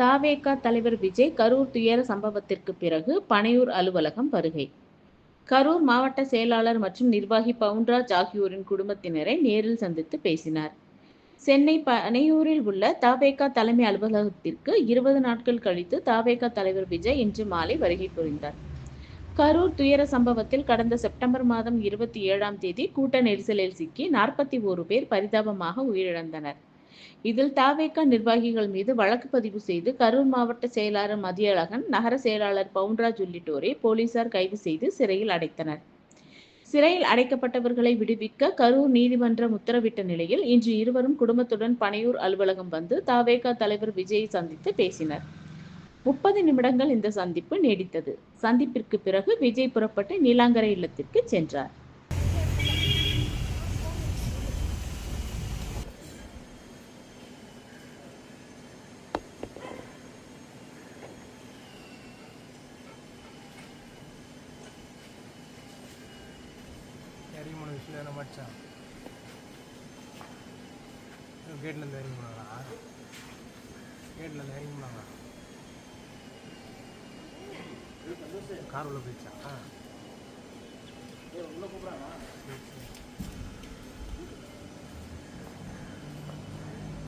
தாவேகா தலைவர் விஜய் கரூர் துயர சம்பவத்திற்கு பிறகு பனையூர் அலுவலகம் வருகை. கரூர் மாவட்ட செயலாளர் மற்றும் நிர்வாகி பவுன்ராஜ் ஆகியோரின் குடும்பத்தினரை நேரில் சந்தித்து பேசினார். சென்னை பனையூரில் உள்ள தாவேகா தலைமை அலுவலகத்திற்கு இருபது நாட்கள் கழித்து தாவேகா தலைவர் விஜய் இன்று மாலை வருகை புரிந்தார். கரூர் துயர சம்பவத்தில் கடந்த செப்டம்பர் மாதம் இருபத்தி ஏழாம் தேதி கூட்ட நெரிசலில் சிக்கி நாற்பத்தி ஓரு பேர் பரிதாபமாக உயிரிழந்தனர். இதில் தாவேகா நிர்வாகிகள் மீது வழக்கு பதிவு செய்து கரூர் மாவட்ட செயலாளர் மதியழகன் நகர செயலாளர் பவுன்ராஜ் உள்ளிட்டோரை போலீசார் கைது செய்து சிறையில் அடைத்தனர். சிறையில் அடைக்கப்பட்டவர்களை விடுவிக்க கரூர் நீதிமன்றம் உத்தரவிட்ட நிலையில் இன்று இருவரும் குடும்பத்துடன் பனையூர் அலுவலகம் வந்து தாவேகா தலைவர் விஜயை சந்தித்து பேசினர். முப்பது நிமிடங்கள் இந்த சந்திப்பு நீடித்தது. சந்திப்பிற்கு பிறகு விஜய் புறப்பட்டு நீலாங்கரை இல்லத்திற்கு சென்றார் இறங்கி போன விஷயம் மச்சான்? கேட்லேருந்து இறங்கி போனாங்களா கேட்லேருந்து இறங்கி போனாங்களா கார் உள்ள போயிடுச்சா? ஆ.